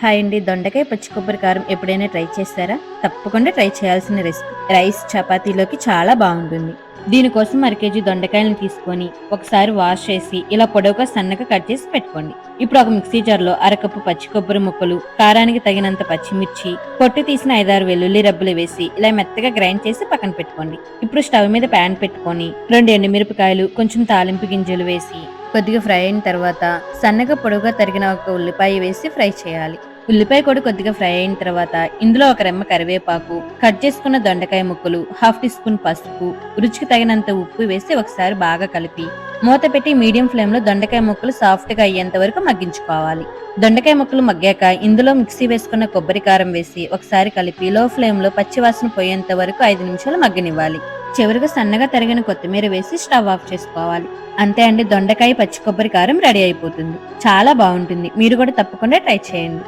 Hi అండి. దొండకాయ పచ్చి కొబ్బరి కారం ఎప్పుడైనా ట్రై చేస్తారా? తప్పకుండా ట్రై చేయాల్సిన రెసిపీ రైస్ చపాతీలోకి చాలా బాగుంటుంది. దీనికోసం అరకేజీ దొండకాయలను తీసుకొని ఒకసారి వాష్ చేసి ఇలా పొడవుగా సన్నగా కట్ చేసి పెట్టుకోండి. ఇప్పుడు ఒక మిక్సీ జార్లో అరకప్పు పచ్చి కొబ్బరి ముక్కలు కారానికి తగినంత పచ్చిమిర్చి పొట్టు తీసిన ఐదారు వెల్లుల్లి రబ్బులు వేసి ఇలా మెత్తగా గ్రైండ్ చేసి పక్కన పెట్టుకోండి. ఇప్పుడు స్టవ్ మీద ప్యాన్ పెట్టుకొని రెండు ఎండుమిరపకాయలు కొంచెం తాలింపు గింజలు వేసి కొద్దిగా ఫ్రై అయిన తర్వాత సన్నగా పొడవుగా తరిగిన ఒక ఉల్లిపాయ వేసి ఫ్రై చేయాలి. ఉల్లిపాయ కూడా కొద్దిగా ఫ్రై అయిన తర్వాత ఇందులో ఒక రెమ్మ కరివేపాకు కట్ చేసుకున్న దొండకాయ ముక్కలు హాఫ్ టీ స్పూన్ పసుపు రుచికి తగినంత ఉప్పు వేసి ఒకసారి బాగా కలిపి మూత పెట్టి మీడియం ఫ్లేమ్లో దొండకాయ ముక్కలు సాఫ్ట్గా అయ్యేంత వరకు మగ్గించుకోవాలి. దొండకాయ ముక్కలు మగ్గాక ఇందులో మిక్సీ వేసుకున్న కొబ్బరి కారం వేసి ఒకసారి కలిపి లో ఫ్లేమ్లో పచ్చివాసన పోయేంత వరకు ఐదు నిమిషాలు మగ్గనివ్వాలి. చివరిగా సన్నగా తరిగిన కొత్తిమీర వేసి స్టవ్ ఆఫ్ చేసుకోవాలి. అంతే అండి దొండకాయ పచ్చి కొబ్బరి కారం రెడీ అయిపోతుంది. చాలా బాగుంటుంది. మీరు కూడా తప్పకుండా ట్రై చేయండి.